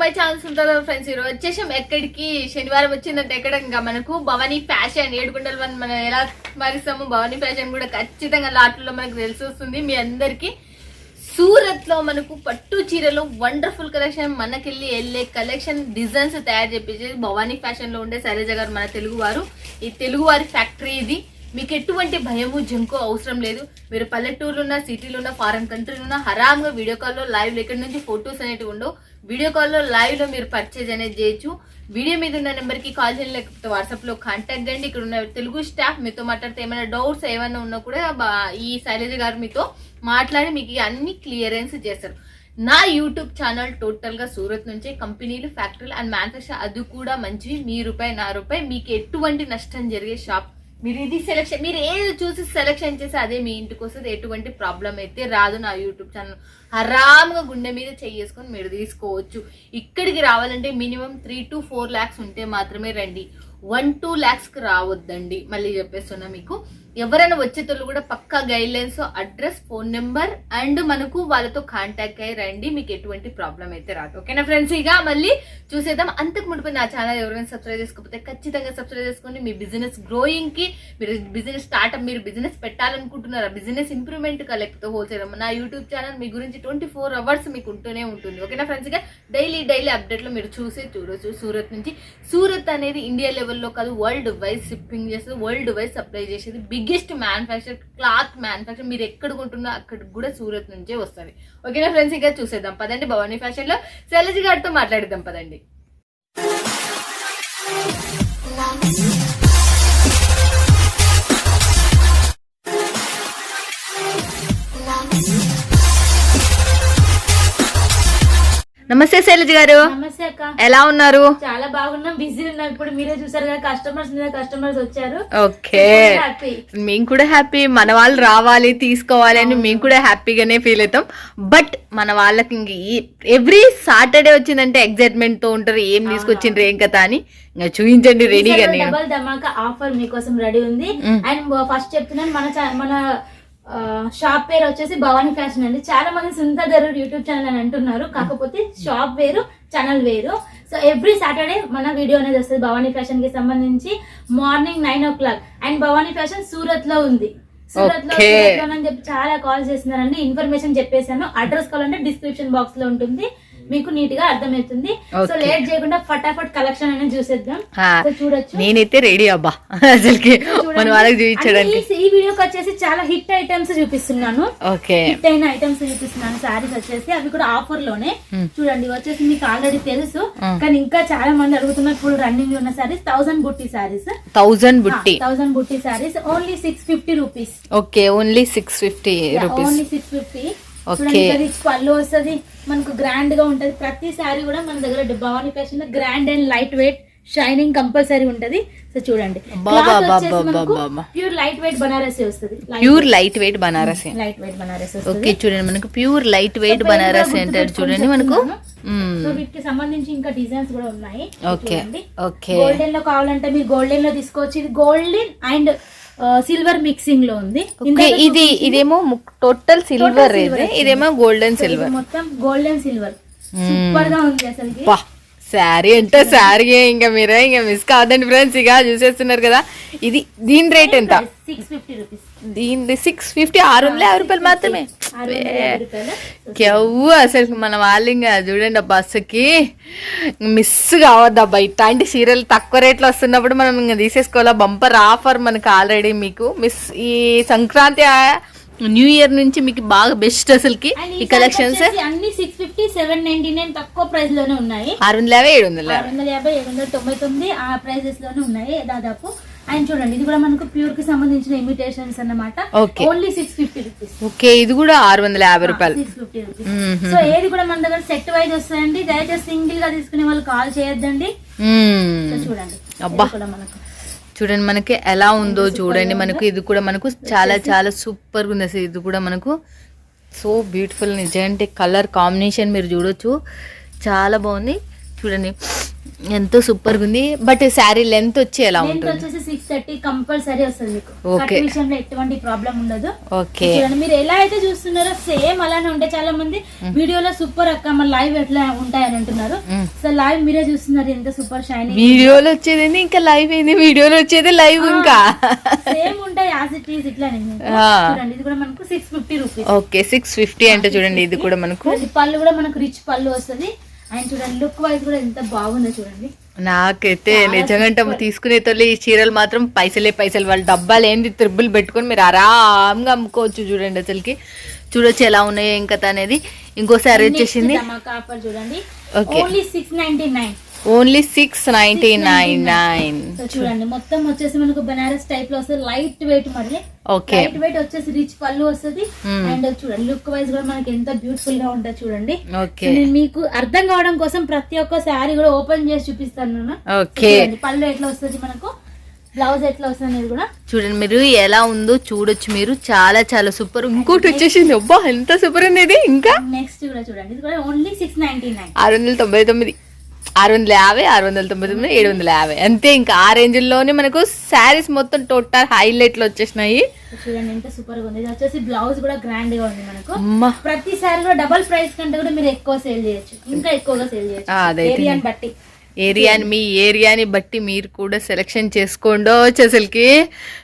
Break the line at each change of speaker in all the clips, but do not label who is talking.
My chance ఉంటారు friends ఈరోజు వచ్చేసాం ఎక్కడికి? శనివారం వచ్చిందంటే ఎక్కడ? ఇంకా మనకు భవానీ ఫ్యాషన్ ఏడుగుండల వన్ మనం ఎలా మారిస్తాము భవానీ ఫ్యాషన్ కూడా ఖచ్చితంగా లాట్లో మనకు తెలిసి వస్తుంది. మీ అందరికీ సూరత్లో మనకు పట్టు చీరలో వండర్ఫుల్ కలెక్షన్ మనకెళ్ళి వెళ్ళే కలెక్షన్ డిజైన్స్ తయారు చేపించేది భవానీ ఫ్యాషన్లో ఉండే శైలజ గారు మన తెలుగువారు ఈ తెలుగువారి ఫ్యాక్టరీ ఇది. మీకు ఎటువంటి భయము జంకు అవసరం లేదు. మీరు పల్లెటూరులో ఉన్న సిటీలో ఉన్న ఫారెన్ కంట్రీలో ఉన్న హరామ్గా వీడియో కాల్లో లైవ్ ఎక్కడి నుంచి ఫొటోస్ అనేవి ఉండవు. వీడియో కాల్లో లైవ్లో మీరు పర్చేజ్ అనేది చేయొచ్చు. వీడియో మీద ఉన్న నెంబర్కి కాల్ చేయండి లేకపోతే వాట్సాప్లో కాంటాక్ట్ అండి ఇక్కడ ఉన్న తెలుగు స్టాఫ్ మీతో మాట్లాడితే ఏమైనా డౌట్స్ ఏమైనా ఉన్నా కూడా ఈ శైలజ గారు మీతో మాట్లాడి మీకు అన్ని క్లియరెన్స్ చేస్తారు. నా యూట్యూబ్ ఛానల్ టోటల్గా సూరత్ నుంచే కంపెనీలు ఫ్యాక్టరీలు అండ్ మ్యానుఫాక్చర్ అది కూడా మంచివి మీ రూపాయి నా రూపాయి. మీకు ఎటువంటి నష్టం జరిగే షాప్ మీరు ఇది సెలెక్షన్ మీరు ఏది చూసి సెలెక్షన్ చేసి అదే మీ ఇంటికి వస్తుంది. ఎటువంటి ప్రాబ్లం అయితే రాదు నా యూట్యూబ్ ఛానల్ ఆరామ్గా గుండె మీద చేసుకొని మీరు తీసుకోవచ్చు. ఇక్కడికి రావాలంటే minimum three to four lakhs ఉంటే మాత్రమే రండి. వన్ టూ ల్యాక్స్కి రావద్దండి. మళ్ళీ చెప్పేస్తున్నా మీకు. ఎవరైనా వచ్చేటోళ్ళు కూడా పక్కా guidelines address phone number and మనకు వాళ్ళతో కాంటాక్ట్ అయ్యి రండి. మీకు ఎటువంటి ప్రాబ్లం అయితే రాదు. ఓకేనా ఫ్రెండ్స్ ఇక మళ్ళీ చూసేద్దాం. అంతకు ముడిపోయి నా ఛానల్ ఎవరైనా సబ్స్క్రైబ్ చేసుకోకపోతే ఖచ్చితంగా సబ్స్క్రైబ్ చేసుకోండి. మీ బిజినెస్ గ్రోయింగ్కి మీరు బిజినెస్ స్టార్ట్అప్ మీరు బిజినెస్ పెట్టాలనుకుంటున్నారా? బిజినెస్ ఇంప్రూవ్మెంట్ కా లేకపోతే హోల్సేల్ నా యూట్యూబ్ ఛానల్ మీ గురించి ట్వంటీ ఫోర్ అవర్స్ మీకు ఉంటూనే ఉంటుంది. ఓకేనా ఫ్రెండ్స్? ఇక డైలీ డైలీ అప్డేట్లో మీరు చూసే చూడొచ్చు సూరత్ నుంచి. సూరత్ అనేది ఇండియా లెవెల్లో కాదు వరల్డ్ వైజ్ షిప్పింగ్ చేసేది వరల్డ్ వైజ్ సప్లై చేసేది బిగ్గెస్ట్ మ్యానుఫ్యాక్చర్ క్లాత్ మ్యానుఫ్యాక్చర్ మీరు ఎక్కడ కొంటున్నా అక్కడికి కూడా సూరత్ నుంచే వస్తుంది. ఓకేనా ఫ్రెండ్స్? ఇంకా చూసేద్దాం. పదండి భవానీ ఫ్యాషన్లో శైలజ గారితో మాట్లాడేద్దాం. పదండి. నమస్తే శైలజ గారు.
నమస్తే అక్క.
ఎలా ఉన్నారు?
చాలా బాగున్నాం. బిజీ ఉన్నాం. ఇప్పుడు మీరే చూసారు కదా కస్టమర్స్ మీద కస్టమర్స్ వచ్చారు.
ఓకే. మేము కూడా హ్యాపీ మన వాళ్ళు రావాలి తీసుకోవాలి అని మేము కూడా హ్యాపీగానే ఫీల్ అవుతాం. బట్ మన వాళ్ళకి ఇంక ఎవ్రీ సాటర్డే వచ్చిందంటే ఎగ్జైట్మెంట్తో ఉంటారు. ఏం తీసుకొచ్చిండ్రు ఏం కథ అని ఇంకా చూపించండి రెడీగా
డబల్ ధమాకా ఆఫర్ మీకోసం రెడీ ఉంది. అండ్ ఫస్ట్ చెప్తున్నాను మన మన షాప్ పేరు వచ్చేసి భవానీ ఫ్యాషన్ అండి. చాలా మంది సుంత యూట్యూబ్ ఛానల్ అని అంటున్నారు. కాకపోతే షాప్ వేరు ఛానల్ వేరు. సో ఎవ్రీ సాటర్డే మన వీడియో అనేది వస్తుంది భవానీ ఫ్యాషన్కి సంబంధించి. Morning nine o'clock and Bhavani fashion సూరత్లో ఉంది సూరత్లో చెప్పి చాలా కాల్ చేస్తున్నారండి. ఇన్ఫర్మేషన్ చెప్పేశాను. అడ్రస్ కావాలంటే డిస్క్రిప్షన్ బాక్స్లో ఉంటుంది. మీకు నీట్గా అర్థమవుతుంది సో. లేట్ చేయకుండా ఫటాఫట్ కలెక్షన్ అనేది చూసేద్దాం. చూడొచ్చు.
నేనైతే రెడీ అబ్బా. అసలుకి మన వాళ్ళకి చూపించడానికి.
ఈ- వీడియోకి వచ్చేసి చాలా హిట్ ఐటమ్స్ చూపిస్తున్నాను.
ఓకే
హిట్ అయిన ఐటమ్స్ చూపిస్తున్నాను. సారీస్ వచ్చేసి అవి కూడా ఆఫర్లోనే
Hmm.
చూడండి వచ్చేసి మీకు ఆల్రెడీ తెలుసు.
Hmm.
కానీ ఇంకా చాలా మంది అడుగుతున్నారు ఇప్పుడు రన్నింగ్ ఉన్న సారీస్ థౌసండ్ బుట్టి సారీస్
థౌజండ్ బుట్టి
థౌసండ్ బుట్టి saris only six fifty rupees
okay only six fifty rupees
only six fifty. Rich పళ్ళు వస్తుంది. మనకు గ్రాండ్గా ఉంటది. ప్రతి సారీ కూడా మన దగ్గర భవానీ ఫ్యాషన్లో grand and light weight shining compulsory ఉంటది. సో చూడండి. ప్యూర్ లైట్ వెయిట్ బనారసి వస్తుంది.
Pure light weight Banarasi.
Light weight Banarasi
okay చూడండి మనకు ప్యూర్ లైట్ వెయిట్ బనారసి అంటారు చూడండి మనకు.
సో వీటికి సంబంధించి ఇంకా డిజైన్స్ కూడా ఉన్నాయి.
ఓకే ఓకే
గోల్డెన్లో కావాలంటే మీరు గోల్డెన్లో తీసుకోవచ్చు. ఇది గోల్డెన్ అండ్ సిల్వర్ మిక్సింగ్లో ఉంది.
ఇది ఇదేమో టోటల్ సిల్వర్. ఇదేమో గోల్డెన్ సిల్వర్
మొత్తం గోల్డెన్ సిల్వర్ సూపర్గా ఉంది అసలు
శారీ అంటే శారీ ఇంకా మీరే ఇంకా మిస్ కాదండి ఫ్రెండ్స్ ఇక చూసేస్తున్నారు కదా. ఇది దీని రేట్ ఎంత? దీని సిక్స్ ఫిఫ్టీ ఆరు వందల యాభై రూపాయలు మాత్రమే.
ఆరు
అసలు మన వాళ్ళు ఇంకా చూడండి అబ్బా అసలుకి మిస్ కావద్దు అబ్బా. ఇట్లాంటి సీరియల్ తక్కువ రేట్లో వస్తున్నప్పుడు మనం ఇంకా తీసేసుకోవాలా? బంపర్ ఆఫర్ మనకు ఆల్రెడీ మీకు. మిస్ ఈ సంక్రాంతి న్యూ ఇయర్ నుంచి మీకు బాగా బెస్ట్ అసలుకి ఈ కలెక్షన్స్
అన్ని six fifty seven ninety nine తక్కువ ప్రైస్లోనే ఉన్నాయి.
ఆరు వందల యాభై ఏడు వందల
ఆరు వందల యాభై ఏడు వందల తొంభై తొమ్మిది ఆ ప్రైజెస్లోనే ఉన్నాయి దాదాపు. అండ్ చూడండి ఇది కూడా మనకు ప్యూర్కి సంబంధించిన ఇమిటేషన్స్ అన్నమాట. Only six fifty rupees
okay ఇది కూడా ఆరు వందల యాభై రూపాయలు.
Six fifty rupees. సో ఏది కూడా మన దగ్గర సెట్ వైజ్ వస్తాయండి. దయచేసి సింగిల్గా తీసుకునే వాళ్ళు కాల్ చేయొద్దండి. చూడండి.
అబ్బా.
మనకు
చూడండి మనకి ఎలా ఉందో చూడండి. మనకు ఇది కూడా మనకు చాలా చాలా సూపర్ ఉంది అసలు. ఇది కూడా మనకు సో బ్యూటిఫుల్ నిజంటే కలర్ కాంబినేషన్ మీరు చూడొచ్చు. చాలా బాగుంది. చూడండి ఎంతో సూపర్గా ఉంది. బట్ శారీ లెంత్ వచ్చి ఎలా ఉంటుంది?
వచ్చేసి సిక్స్ థర్టీ కంపల్సరీ వస్తుంది మీకు. కట్ విషయంలో ఎటువంటి ప్రాబ్లం ఉండదు.
ఓకే
చూడండి మీరు ఎలా అయితే చూస్తున్నారో సేమ్ అలానే ఉంటాయి. చాలా మంది వీడియోలో సూపర్ అక్క మన లైవ్ ఎట్లా ఉంటాయని అంటున్నారు. సో లైవ్ మీరే చూస్తున్నారు ఎంత సూపర్ షైనింగ్
వీడియోలో వచ్చేది ఇంకా లైవ్ ఏంది? వీడియోలో వచ్చేది లైవ్ ఇంకా?
సేమ్ ఉంటాయి యాజ్ ఇట్ ఈస్ ఇట్లానే. చూడండి ఇది కూడా మనకు six fifty rupees
okay six fifty అంటే చూడండి ఇది కూడా మనకు.
పళ్ళు కూడా మనకు రిచ్ పళ్ళు వస్తుంది. అండ్ చూడండి లుక్ వైజ్ కూడా ఎంత బాగుందో చూడండి.
నాకైతే నిజంగా తీసుకునే తొలి ఈ చీరలు మాత్రం పైసలే పైసలు. వాళ్ళ డబ్బాలు ఏంది త్రిబ్బులు పెట్టుకొని మీరు ఆరాంగా అమ్ముకోవచ్చు చూడండి అసలుకి. చూడొచ్చు ఎలా ఉన్నాయో ఇంకా అనేది. ఇంకోసారి వచ్చేసింది.
చూడండి. Only six ninety nine
only six ninety nine nine.
చూడండి మొత్తం వచ్చేసి మనకు బనారస్ టైప్లో వస్తుంది. లైట్ వెయిట్ మరి.
ఓకే
లైట్ వెయిట్ వచ్చేసి రిచ్ పళ్ళు వస్తుంది.
Hmm.
అండ్ చూడండి లుక్ వైజ్ కూడా మనకి ఎంత బ్యూటిఫుల్గా ఉంటుంది చూడండి.
ఓకే
నేను మీకు అర్థం కావడం కోసం ప్రతి ఒక్క శారీ కూడా ఓపెన్ చేసి చూపిస్తాను.
ఓకే
పళ్ళు ఎట్లా వస్తుంది మనకు? బ్లౌజ్ ఎట్లా వస్తుంది అనేది కూడా.
చూడండి మీరు ఎలా ఉందో చూడొచ్చు మీరు. చాలా చాలా సూపర్ ఇంకోటి వచ్చేసింది. అబ్బా ఎంత సూపర్ ఉంది ఇది ఇంకా?
నెక్స్ట్ కూడా చూడండి. ఇది కూడా ఓన్లీ సిక్స్ నైన్టీ నైన్
ఆరు వందల తొంభై తొమ్మిది. ఆరు వందల యాభై ఆరు వందల తొంభై తొమ్మిది ఏడు వందల యాభై. అంతే ఇంకా ఆ రేంజ్లోనే మనకు శారీస్ మొత్తం టోటల్ హైలైట్లు వచ్చేసినాయి.
చూడండి ఎంత సూపర్గా ఉంది. ఇది వచ్చేసి బ్లౌజ్ కూడా గ్రాండ్గా ఉంది మనకు. ప్రతి సారీ కూడా డబల్ ప్రైస్ కంటే కూడా మీరు ఎక్కువ సేల్ చేయొచ్చు. ఇంకా ఎక్కువగా సేల్ చేయొచ్చు. ఏరియాని బట్టి.
ఏరియాని మీ ఏరియాని బట్టి మీరు కూడా సెలెక్షన్ చేసుకోండి అసలుకి.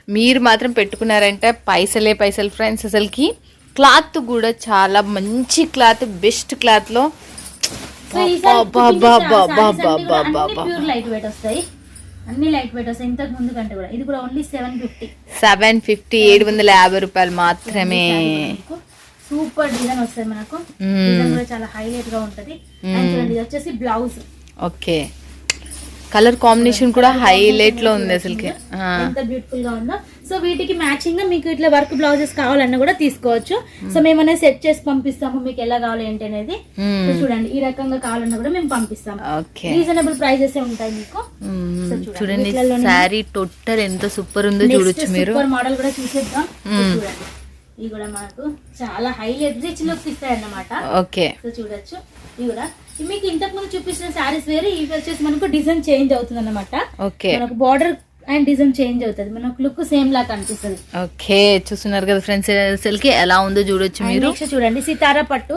మీరు మాత్రం పెట్టుకున్నారంటే పైసలే పైసలు ఫ్రెండ్స్ అసలుకి. క్లాత్ కూడా చాలా మంచి క్లాత్ బెస్ట్ క్లాత్లో
ప్యూర్ లైట్ వెయిట్ వస్తాయి అన్ని లైట్ వెయిట్ వస్తాయి ఇంతకు ముందు కంటే కూడా ఇది కూడా only seven fifty
seven fifty ఏడు వందల యాభై రూపాయలు మాత్రమే.
సూపర్ డిజైన్ వస్తుంది మనకు. డిజైన్ కూడా చాలా హైలైట్గా ఉంటది. అండ్ చూడండి ఇది వచ్చేసి బ్లౌజ్.
ఓకే. కలర్ కాంబినేషన్ కూడా హైలైట్లో ఉంది అసలుకి.
ఎంత బ్యూటిఫుల్గా ఉందో. సో వీటికి మ్యాచింగ్గా మీకు ఇట్లా వర్క్ బ్లౌజెస్ కావాలన్నా కూడా తీసుకోవచ్చు. సో మేము అనేది సెట్ చేసి పంపిస్తాము. మీకు ఎలా కావాలి ఏంటి అనేది. చూడండి ఈ రకంగా కావాలన్నా కూడా మేము పంపిస్తాము. రీజనబుల్ ప్రైజెస్ ఉంటాయి మీకు. చూడండి,
శారీ టోటల్ ఎంత సూపర్ ఉందో చూడొచ్చు మీరు.
సూపర్ మోడల్ కూడా చూసేద్దాం. చూడండి ఇవి కూడా మనకు చాలా హైలైట్ రిచ్ లుక్ ఇస్తాయి అన్నమాట
ఓకే.
సో చూడొచ్చు. ఇవి కూడా మీకు ఇంతకు ముందు చూపించిన శారీస్ వేరే ఇవి వచ్చేసి మనకు డిజైన్ చేంజ్ అవుతుంది అనమాట
ఓకే.
మనకు బార్డర్ అండ్ డిజైన్ చేంజ్ అవుతుంది. మనకు లుక్ సేమ్ లా కనిపిస్తుంది.
ఓకే చూస్తున్నారు కదా ఫ్రెండ్స్ అసలుకి ఎలా ఉందో చూడొచ్చు మీరు.
చూడండి సితారా పట్టు.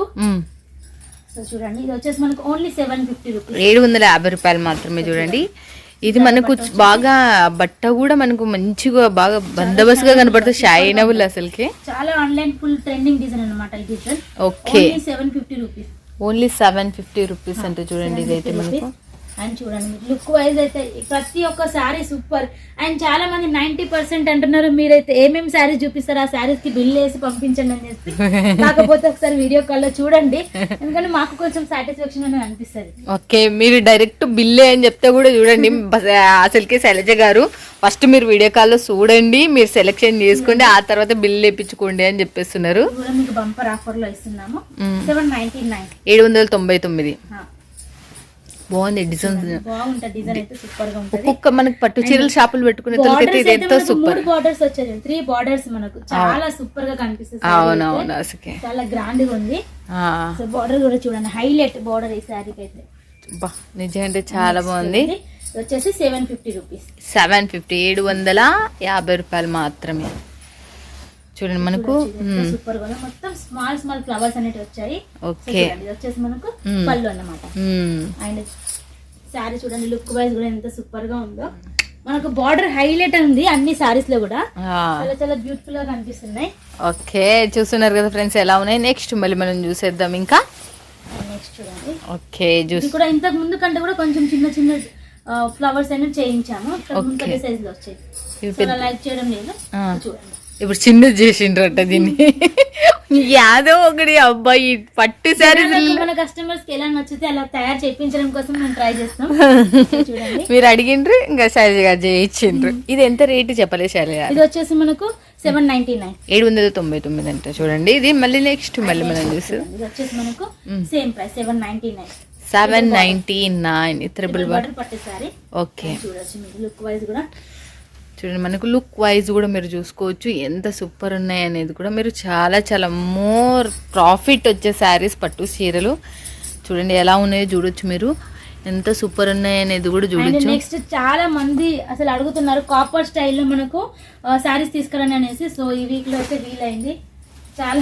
సో చూడండి ఇది వచ్చేసి మనకు ఓన్లీ సెవెన్ ఫిఫ్టీ రూపీస్
ఏడు వందల యాభై రూపాయలు మాత్రమే చూడండి. ఇది మనకు బాగా బట్ట కూడా మనకు మంచిగా బాగా బందోబస్తుగా కనపడుతుంది. షైనబుల్ అసలుకి.
చాలా ఆన్లైన్ ఫుల్ ట్రెండింగ్ డిజైన్ అనమాట
okay.
Seven fifty rupees
only seven fifty rupees అంటే చూడండి ఇదైతే మనకు.
అండ్ చూడండి లుక్ వైజ్ అయితే ప్రతి ఒక్క శారీ సూపర్ అండ్ చాలా మంది నైన్టీ పర్సెంట్ అంటున్నారు మీరైతే ఏమేమి శారీస్ చూపిస్తారు ఆ శారీస్కి బిల్ వేసి పంపించండి అని చెప్పి. కాకపోతే ఒకసారి వీడియో కాల్లో చూడండి. ఎందుకంటే మాకు కొంచెం సాటిస్ఫాక్షన్ అని అనిపిస్తుంది.
ఓకే మీరు డైరెక్ట్ బిల్లే అని చెప్తే కూడా చూడండి. అసలుకి శైలజ గారు ఫస్ట్ మీరు వీడియో కాల్లో చూడండి మీరు సెలెక్షన్ చేసుకోండి ఆ తర్వాత బిల్ వేయించుకోండి అని చెప్పేస్తున్నారు.
మీకు బంపర్ ఆఫర్లో ఇస్తున్నాము. సెవెన్ నైన్టీ నైన్
ఏడు వందల తొంభై తొమ్మిది. బాగుంది డిజైన్ ఒక్కొక్క మనకి పట్టు చీరల షాపులు పెట్టుకునే తొలకైతే ఇది ఎంతో సూపర్.
బార్డర్స్ వచ్చాయి. త్రీ బార్డర్స్ మనకు. చాలా సూపర్గా కనిపిస్తుంది
అవునవును. అసలుకి.
చాలా గ్రాండ్గా ఉంది.
ఆ,
సో బార్డర్ కూడా చూడండి హైలైట్ బార్డర్ ఈ శారీకి అయితే.
నిజంగా చాలా బాగుంది.
వచ్చేసి seven fifty rupees
seven fifty ఏడు వందల యాభై రూపాయలు మాత్రమే. చూడండి మనకు.
సూపర్గా. మొత్తం స్మాల్ స్మాల్ ఫ్లవర్స్ అనేవి వచ్చాయి.
ఓకే
ఇది వచ్చేసి మనకు. పళ్ళు అన్నమాట. అండ్ శారీ చూడండి లుక్ వైజ్ కూడా ఎంత సూపర్గా ఉందో. మనకు బార్డర్ హైలైట్ ఉంది అన్ని సారీస్లో కూడా. చాలా చాలా బ్యూటిఫుల్గా కనిపిస్తున్నాయి.
ఓకే చూస్తున్నారు కదా ఫ్రెండ్స్ ఎలా ఉన్నాయి? నెక్స్ట్ మళ్ళీ మనం చూసేద్దాం ఇంకా.
నెక్స్ట్ చూడండి.
ఓకే చూసి
కూడా ఇంతకు ముందు కంటే కూడా కొంచెం చిన్న చిన్న ఫ్లవర్స్ అనేవి చేయించాము. సైజ్లో వచ్చాయి. లైక్ చేయడం లేదు. చూడండి.
ఇప్పుడు చిన్నది చేసిండ్రట దీన్ని. యాదో ఒకటి అబ్బాయి పట్టు శారీస్
జనాలకు మన కస్టమర్స్కి ఎలా నచ్చితే అలా తయారు చేయించడం కోసం మేము ట్రై చేస్తాం.
మీరు అడిగిండ్రు ఇంకా శైలజ గారు చేయించిండ్రు. ఇది ఎంత రేటు చెప్పలే శైలజ గారు
ఇది వచ్చేసి మనకు సెవెన్ నైన్టీ నైన్
ఏడు వందల తొంభై తొమ్మిది అంట చూడండి. ఇది మళ్ళీ నెక్స్ట్ మళ్ళీ మనం చూసి.
వచ్చేసి మనకు same price seven ninety nine
seven ninety nine triple
butter పట్టేసారి
okay
చూడొచ్చు లుక్ వైజ్ కూడా.
చూడండి మనకు లుక్ వైజ్ కూడా మీరు చూసుకోవచ్చు. ఎంత సూపర్ ఉన్నాయి అనేది కూడా మీరు చాలా చాలా మోర్ ప్రాఫిట్ వచ్చే శారీస్ పట్టు చీరలు. చూడండి ఎలా ఉన్నాయో చూడొచ్చు మీరు. ఎంత సూపర్ ఉన్నాయి అనేది కూడా చూడొచ్చు.
నెక్స్ట్ చాలా మంది అసలు అడుగుతున్నారు కాపర్ స్టైల్లో మనకు శారీస్ తీసుకురండి అనేసి. సో ఈ వీక్లో అయితే వీలైంది. చాలా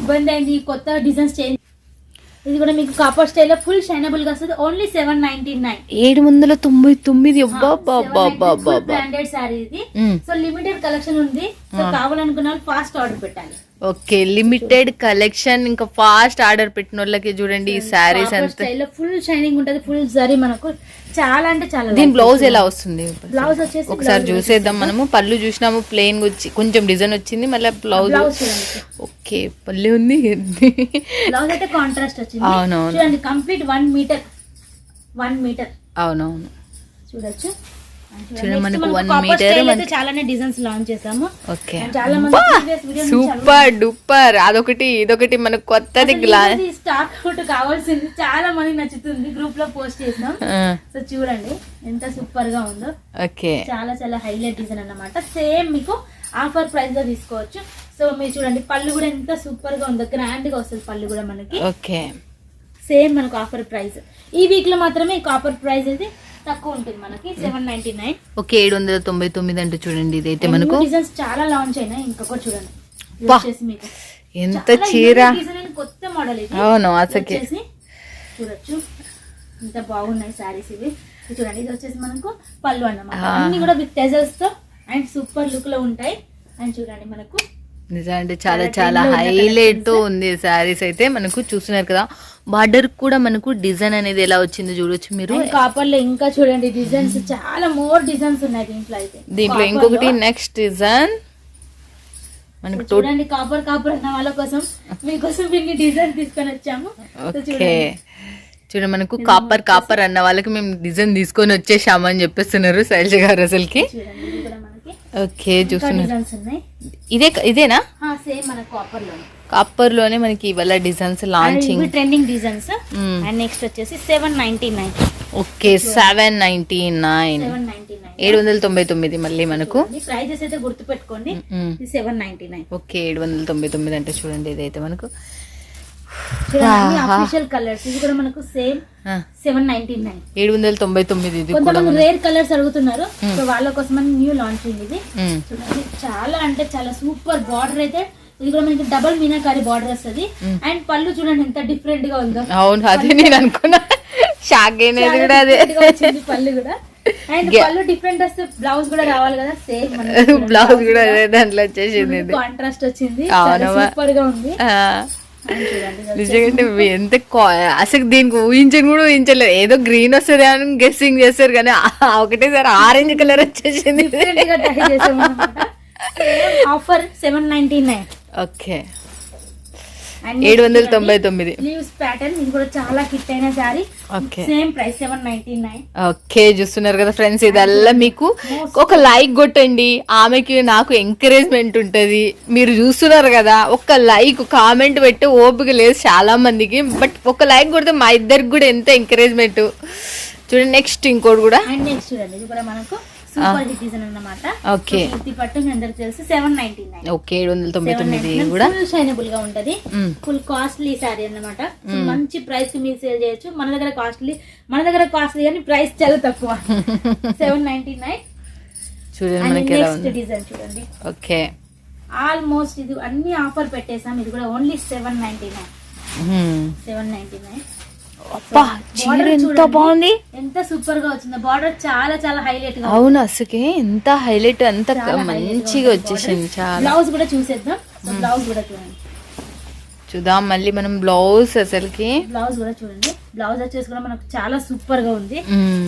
ఇబ్బంది అయింది. కొత్త డిజైన్స్ చేంజ్ ఇది కూడా మీకు కాపర్ స్టైల్లో ఫుల్ షైనబుల్గా వస్తుంది. ఓన్లీ సెవెన్ నైన్టీ నైన్
ఏడు వందల తొంభై తొమ్మిది.
బ్రాండెడ్ శారీ ఇది. సో లిమిటెడ్ కలెక్షన్ ఉంది. సో కావాలనుకున్న వాళ్ళు ఫాస్ట్ ఆర్డర్ పెట్టాలి.
ఓకే లిమిటెడ్ కలెక్షన్ ఇంకా ఫాస్ట్ ఆర్డర్ పెట్టిన వాళ్ళకి చూడండి ఈ ఎంత.
స్టైల్లో ఫుల్ షైనింగ్ ఉంటది ఫుల్ జరీ మనకు. చాలా అంటే చాలా
దీని బ్లౌజ్ ఎలా వస్తుంది?
బ్లౌజ్ వచ్చేసి
ఒకసారి చూసేద్దాం మనము. పళ్ళు చూసినాము ప్లెయిన్ వచ్చి కొంచెం డిజైన్ వచ్చింది మళ్ళీ బ్లౌజ్ ఓకే పళ్ళు ఉంది.
బ్లౌజ్ అయితే కాంట్రాస్ట్ వచ్చింది.
అవునవును.
చూడండి complete one meter one meter
అవునవును.
చూడొచ్చు.
మనకు
చాలానే డిజైన్స్ లాంచ్ చేసాము
ఓకే. Super duper. అదొకటి ఇదొకటి మనకు కొత్తది
స్టాక్ అవుట్ కావాల్సింది చాలా మంది నచ్చుతుంది. గ్రూప్లో పోస్ట్ చేసాం సో చూడండి ఎంత సూపర్గా ఉందో.
ఓకే.
చాలా చాలా హైలైట్ డిజైన్ అన్నమాట. సేమ్ మీకు ఆఫర్ ప్రైస్లో తీసుకోవచ్చు. సో మీరు చూడండి పళ్ళు కూడా ఎంత సూపర్గా ఉందో. గ్రాండ్గా వస్తుంది పళ్ళు కూడా మనకి.
ఓకే.
సేమ్ మనకు ఆఫర్ ప్రైస్ ఈ వీక్లో మాత్రమే ఆఫర్ ప్రైస్ అయితే తక్కువ ఉంటుంది మనకి సెవెన్ నైన్టీ నైన్
ఓకే ఏడు వందల తొంభై తొమ్మిది అంటే చూడండి ఇదైతే మనకు.
డిజైన్స్ చాలా లాంచ్ అయినాయి ఇంకొకటి చూడండి. ఇది మీకు.
ఎంత చీర!
కొత్త మోడల్ ఇది.
అవును
ఇది
అసకే
చూడొచ్చు. ఇంత బాగున్నాయి సారీస్ ఇవి. ఇది చూడండి ఇది వచ్చేసి మనకు పళ్ళు అన్నమాట. అన్ని కూడా విత్ టెజల్స్తో అండ్ సూపర్ లుక్లో ఉంటాయి. అండ్ చూడండి మనకు
నిజం అంటే చాలా
చాలా
హైలైట్. ఉంది శారీస్ అయితే మనకు చూస్తున్నారు కదా. బార్డర్ కూడా మనకు డిజైన్ అనేది ఎలా వచ్చిందో చూడొచ్చు మీరు.
కాపర్లో ఇంకా చూడండి డిజైన్స్ చాలా మోర్ డిజైన్స్ ఉన్నాయి దీంట్లో అయితే.
దీంట్లో ఇంకొకటి. నెక్స్ట్ డిజైన్ మనకు
చూడండి కాపర్ కాపర్ అన్న వాళ్ళ కోసం మీకోసం ఇన్ని డిజైన్ తీసుకొని వచ్చాము.
ఓకే
చూడండి.
చూడండి మనకు కాపర్ కాపర్ అన్న వాళ్ళకి మేము డిజైన్ తీసుకొని వచ్చేసామని చెప్పేస్తున్నారు శైలజ గారు అసలుకి. ఓకే
ఉన్నాయి.
ఇదే ఇదేనా?
సేమ్ మన
కాపర్లోనే మనకి ఇవాళ designs launching
trending designs. And next వచ్చేసి seven ninety nine
okay seven ninety nine ఏడు వందల తొంభై తొమ్మిది మళ్ళీ మనకు.
ప్రైజెస్ అయితే గుర్తు పెట్టుకోండి
మ్మ్.
ఇది సెవెన్ నైన్టీ నైన్
ఓకే ఏడు వందల తొంభై తొమ్మిది అంటే చూడండి ఇదైతే మనకు.
అఫీషియల్ కలర్స్ ఇది కూడా మనకు సేమ్ సెవెన్ నైన్టీ నైన్
ఏడు వందల తొంభై తొమ్మిది ఇది
కొంతమంది. రేర్ కలర్స్ అడుగుతున్నారు. సో వాళ్ళ కోసం న్యూ లాంచింగ్ ఇది. చూడండి చాలా అంటే చాలా సూపర్ బార్డర్ అయితే ఇది కూడా మనకి డబల్ మీనాకారి బార్డర్ వస్తుంది. అండ్ పళ్ళు చూడండి ఎంత డిఫరెంట్గా ఉందో.
అవును అదే నేను అనుకున్నా. షాక్ అయినది కూడా అదే.
పళ్ళు కూడా. అండ్ పళ్ళు డిఫరెంట్ వస్తే బ్లౌజ్ కూడా రావాలి కదా సేమ్
బ్లౌజ్ కూడా. అదే దాంట్లో వచ్చేసింది.
కాంట్రాస్ట్ వచ్చింది. సూపర్గా ఉంది.
నిజంగా ఎంత అసలు దీనికి ఊహించని కూడా ఊహించలేదు. ఏదో గ్రీన్ వస్తుంది అని గెస్సింగ్ చేస్తారు కానీ ఒకటేసారి ఆరెంజ్ కలర్ వచ్చేసింది.
Offer seven ninety nine
okay ఏడు వందల తొంభై తొమ్మిది.
Leaves pattern. ఇది కూడా చాలా హిట్ అయిన sari
okay.
Same price seven ninety nine.
Okay చూస్తున్నారు కదా ఫ్రెండ్స్ ఇదల్లా మీకు ఒక లైక్ కొట్టండి. ఆమెకి నాకు ఎంకరేజ్మెంట్ ఉంటది. మీరు చూస్తున్నారు కదా ఒక లైక్ కామెంట్ పెట్టి ఓపిక లేదు చాలా మందికి బట్ ఒక లైక్ కొడితే మా ఇద్దరికి కూడా ఎంత ఎంకరేజ్మెంట్ చూడండి నెక్స్ట్ ఇంకోటి కూడా.
అండ్ నెక్స్ట్ చూడండి. ఇది కూడా మనకు సూపర్ డిజైన్ అన్నమాట.
ఓకే.
పట్టు మీ అందరికి తెలుసు. Seven ninety nine.
ఓకే ఏడు వందల తొంభై తొమ్మిది కూడా.
ఫుల్ షైనబుల్గా ఉంటది. ఫుల్ కాస్ట్లీ సారీ అన్నమాట. మంచి ప్రైస్కి మీరు సేల్ చేయొచ్చు. మన దగ్గర కాస్ట్లీ మన దగ్గర కాస్ట్లీ కానీ ప్రైస్ చాలా తక్కువ. Seven ninety nine.
చూడండి
డిజైన్ చూడండి.
ఓకే.
ఆల్మోస్ట్ ఇది అన్ని ఆఫర్ పెట్టేసాం. ఇది కూడా only seven ninety nine. Seven ninety nine.
అబ్బా చీర ఎంత బాగుంది.
ఎంత సూపర్గా వచ్చిందో. బార్డర్ చాలా చాలా హైలైట్గా
అవును అసలుకి ఎంత హైలైట్ అంత మంచిగా వచ్చేసింది. చాలా.
బ్లౌజ్ కూడా చూసేద్దాం. బ్లౌజ్ కూడా చూడండి.
చూద్దాం మళ్ళీ మనం బ్లౌజ్ అసలుకి.
బ్లౌజ్ కూడా చూడండి. బ్లౌజ్ వచ్చేసి కూడా మనకు చాలా సూపర్గా ఉంది.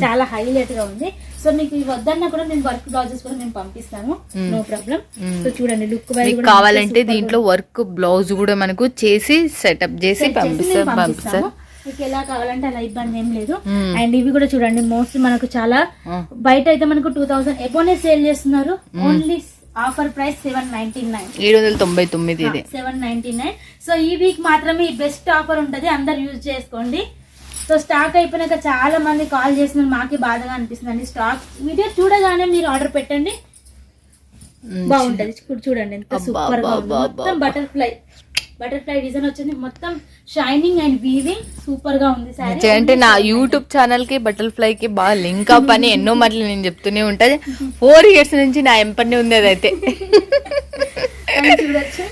చాలా హైలైట్గా ఉంది. సో మీకు వద్దన్నా కూడా మేము వర్క్ బ్లౌజెస్ కూడా మేము. పంపిస్తాము నో ప్రాబ్లం సో చూడండి లుక్
కావాలంటే దీంట్లో వర్క్ బ్లౌజ్ కూడా మనకు చేసి సెటప్ చేసి పంపిస్తాం పంపిస్తాం.
మీకు ఎలా కావాలంటే అలా ఇబ్బంది ఏం లేదు. అండ్ ఇవి కూడా చూడండి మోస్ట్లీ మనకు చాలా. బయట అయితే మనకు టూ థౌసండ్ ఎబోనే సేల్ చేస్తున్నారు. Only offer price seven ninety nine.
ఏడు వందల తొంభై తొమ్మిది ఇది.
Seven ninety nine. సో ఈ వీక్ మాత్రమే ఈ బెస్ట్ ఆఫర్ ఉంటుంది అందరు యూజ్ చేసుకోండి. సో స్టాక్ అయిపోయినాక చాలా మంది కాల్ చేసిన మాకే బాధగా అనిపిస్తుంది స్టాక్ వీడియో చూడగానే మీరు ఆర్డర్ పెట్టండి. బాగుంటది. చూడండి ఎంత
సూపర్గా
మొత్తం బటర్ఫ్లై బటర్ఫ్లై డిజైన్ వచ్చింది. మొత్తం షైనింగ్ అండ్ వీవింగ్ సూపర్గా ఉంది శారీ
అంటే నా యూట్యూబ్ ఛానల్కి బటర్ఫ్లై కి బాగా లింక్ అప్ అని ఎన్నో మాటలు నేను చెప్తూనే ఉంటది ఫోర్ ఇయర్స్ నుంచి నా ఎంపనే ఉంది అదైతే.
చూడొచ్చు?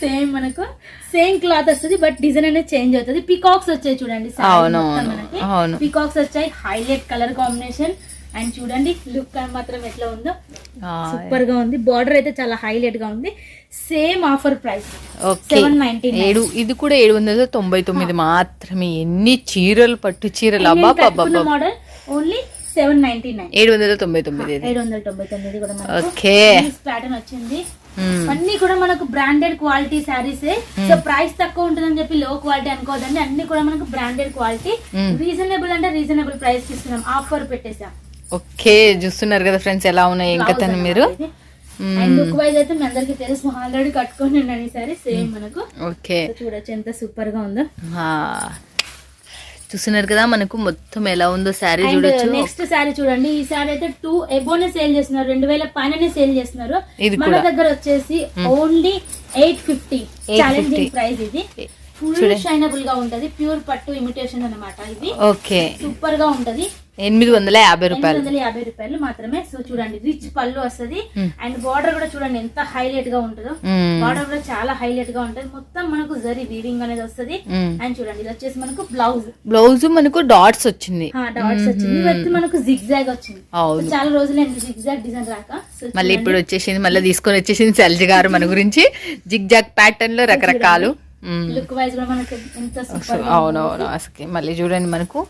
సేమ్ మనకు సేమ్ క్లాత్ వస్తుంది బట్ డిజైన్ అనేది చేంజ్ అవుతుంది. పికాక్స్ వచ్చాయి చూడండి
అవును. అవును.
పికాక్స్ వచ్చాయి హైలైట్ కలర్ కాంబినేషన్ అండ్ చూడండి లుక్ మాత్రం ఎట్లా ఉందో? సూపర్గా ఉంది. బార్డర్ అయితే చాలా హైలైట్గా ఉంది. సేమ్ ఆఫర్ ప్రైస్
ఏడు ఇది కూడా ఏడు వందల తొంభై తొమ్మిది మాత్రమే. ఎన్ని చీరలు పట్టు చీరలు.
Model only seven ninety nine
ఏడు వందల తొంభై తొమ్మిది
ఏడు వందల తొంభై తొమ్మిది కూడా
ఓకే.
ప్యాటర్న్ వచ్చింది. అన్ని కూడా మనకు branded quality saris so price తక్కువ ఉంటుందని చెప్పి లో క్వాలిటీ అనుకోవద్దండి. అన్ని కూడా మనకు బ్రాండెడ్ క్వాలిటీ. రీజనబుల్ అంటే రీజనబుల్ ప్రైస్ ఇస్తున్నాం ఆఫర్ పెట్టేసాం
ఓకే చూస్తున్నారు కదా ఫ్రెండ్స్ ఎలా ఉన్నాయి ఇంకా తను మీరు?
అండ్ లుక్ వైజ్ అయితే మీ అందరికి తెలుసు ఆల్రెడీ కట్టుకొని ఉన్నాను సారీ సేమ్ మనకు.
ఓకే.
చూడొచ్చు ఎంత సూపర్గా ఉందో.
చూస్తున్నారు కదా మనకు మొత్తం ఎలా ఉందో శారీ
అండ్
చూడొచ్చు.
నెక్స్ట్ శారీ చూడండి ఈ శారీ అయితే టూ ఎబోనే సేల్ చేస్తున్నారు రెండు వేల పైననే సేల్ చేస్తున్నారు మన. దగ్గర వచ్చేసి only eight fifty
850.
Challenging price ఇది. ఫుల్. షైనబుల్గా ఉంటది. ప్యూర్ పట్టు ఇమిటేషన్ అన్నమాట ఇది.
ఓకే.
సూపర్గా ఉంటది.
ఎనిమిది వందల యాభై రూపాయలు.
వందల యాభై రూపాయలు మాత్రమే. సో చూడండి రిచ్ పళ్ళు వస్తది. అండ్ బార్డర్ కూడా చూడండి ఎంత హైలైట్గా ఉంటుందో. బార్డర్ కూడా చాలా హైలైట్గా ఉంటది. మొత్తం మనకు జరీ వీవింగ్ అనేది వస్తది. అండ్ చూడండి ఇది వచ్చేసి మనకు బ్లౌజ్
బ్లౌజ్ మనకు డాట్స్ వచ్చింది.
డాట్స్ వచ్చింది. వచ్చి మనకు జిగ్జాగ్ వచ్చింది. చాలా రోజులు జిగ్జాగ్ డిజైన్ రాక.
మళ్ళీ ఇప్పుడు వచ్చేసింది మళ్ళీ తీసుకొని వచ్చేసింది శైలజ గారు మన గురించి. జిగ్ జాగ్ ప్యాటర్న్లో రకరకాలు.
లుక్ వైజ్ కూడా మనకు ఎంత
అవునవును అసలు మళ్ళీ చూడండి మనకు.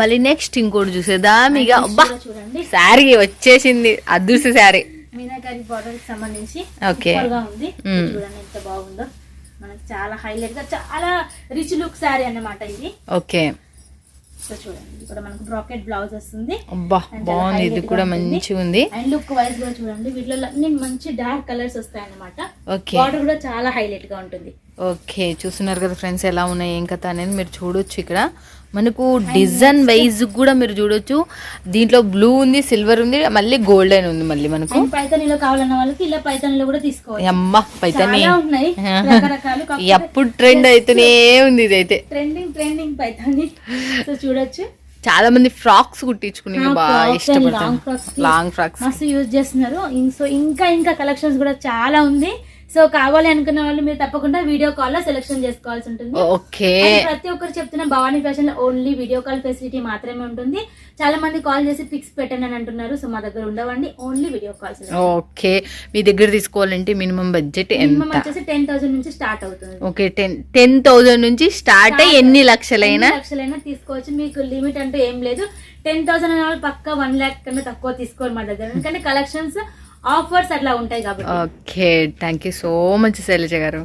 మళ్ళీ నెక్స్ట్ ఇంకోటి చూసేద్దాం. ఇక అబ్బా
చూడండి.
శారీ వచ్చేసింది అదృశ్య శారీ.
మీనాకారి బార్డర్కి సంబంధించి
ఓకే
ఉంది.
మ్మ్.
చూడండి ఎంత బాగుందో. మనకి చాలా హైలైట్గా చాలా రిచ్ లుక్ శారీ అన్నమాట ఇది.
ఓకే
సో చూడండి ఇది కూడా మనకు బ్రాకెట్ బ్లౌజ్ వస్తుంది.
బాగుంది. ఇది కూడా. మంచిగా ఉంది.
అండ్ లుక్ వైజ్ కూడా చూడండి వీటిలో అన్ని మంచి డార్క్ కలర్స్ వస్తాయి అన్నమాట
ఓకే.
బార్డర్ కూడా చాలా హైలైట్గా ఉంటుంది.
ఓకే చూస్తున్నారు కదా ఫ్రెండ్స్ ఎలా ఉన్నాయి ఏం కథ అనేది మీరు చూడొచ్చు ఇక్కడ. మనకు డిజైన్ వైజ్ కూడా మీరు చూడొచ్చు. దీంట్లో బ్లూ ఉంది సిల్వర్ ఉంది మళ్ళీ గోల్డెన్ ఉంది మళ్ళీ మనకు.
అండ్ పైతనీలో కావాలన్న వాళ్ళకి ఇలా పైతనీలో కూడా
అమ్మ పైతని ఎప్పుడు ట్రెండ్ అయితేనే ఉంది ఇదైతే.
ట్రెండింగ్ ట్రెండింగ్ పైతాని సో చూడొచ్చు.
చాలా మంది ఫ్రాక్స్ కుట్టించుకుని బాగా ఇష్టపడతారు. లాంగ్ ఫ్రాక్స్
మస్తు యూజ్ చేస్తున్నారు. సో ఇంకా ఇంకా కలెక్షన్స్ కూడా చాలా ఉంది. సో కావాలి అనుకున్న వాళ్ళు మీరు తప్పకుండా వీడియో కాల్లో సెలెక్షన్ చేసుకోవాల్సి ఉంటుంది.
ఓకే.
ప్రతి ఒక్కరు చెప్తున్న భవానీ ఫ్యాషన్లో ఓన్లీ వీడియో కాల్ ఫెసిలిటీ మాత్రమే ఉంటుంది. చాలా మంది కాల్ చేసి పిక్స్ పెట్టండి అని అంటున్నారు. సో మా దగ్గర ఉండవండి. Only video calls
okay. మీ దగ్గర తీసుకోవాలంటే మినిమం బడ్జెట్
మినిమం వచ్చేసి టెన్ థౌసండ్ నుంచి స్టార్ట్ అవుతుంది.
ఓకే. టెన్ టెన్ థౌజండ్ నుంచి స్టార్ట్ అయ్యి ఎన్ని లక్షలైనా?
లక్షలైనా తీసుకోవచ్చు. మీకు లిమిట్ అంటూ ఏం లేదు. టెన్ థౌసండ్ అనే వాళ్ళు పక్క వన్ ల్యాక్ కన్నా తక్కువ తీసుకోరు మా దగ్గర. ఎందుకంటే కలెక్షన్స్ ఆఫర్స్ అట్లా ఉంటాయి కాబట్టి.
Okay thank you so much Shailaja గారు.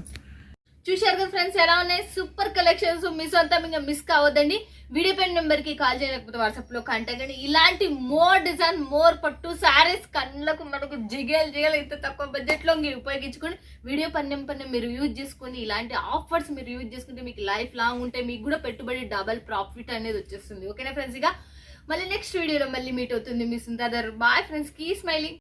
చూశారు కదా ఫ్రెండ్స్ ఎలా ఉన్నాయి? సూపర్ కలెక్షన్స్ మిస్ అంతా ఇంకా మిస్ కావద్దండి. వీడియో పెన్ నెంబర్కి కాల్ చేయలేకపోతే వాట్సాప్లో కాంటాక్ట్ అండి ఇలాంటి మోర్ డిజైన్ మోర్ పట్టు సారీస్ కళ్ళకు మనకు జిగేల్ జిగేల్ ఇంత తక్కువ బడ్జెట్లో మీరు ఉపయోగించుకొని వీడియో పన్నెం పన్నెం మీరు యూజ్ చేసుకొని ఇలాంటి ఆఫర్స్ మీరు యూజ్ చేసుకుంటే మీకు లైఫ్ లాంగ్ ఉంటే మీకు కూడా పెట్టుబడి డబల్ ప్రాఫిట్ అనేది వచ్చేస్తుంది. ఓకేనా ఫ్రెండ్స్ ఇక మళ్ళీ నెక్స్ట్ వీడియోలో మళ్ళీ మీట్ అవుతుంది మీ సుందర్ బాయ్ ఫ్రెండ్స్ కీ స్మైలింగ్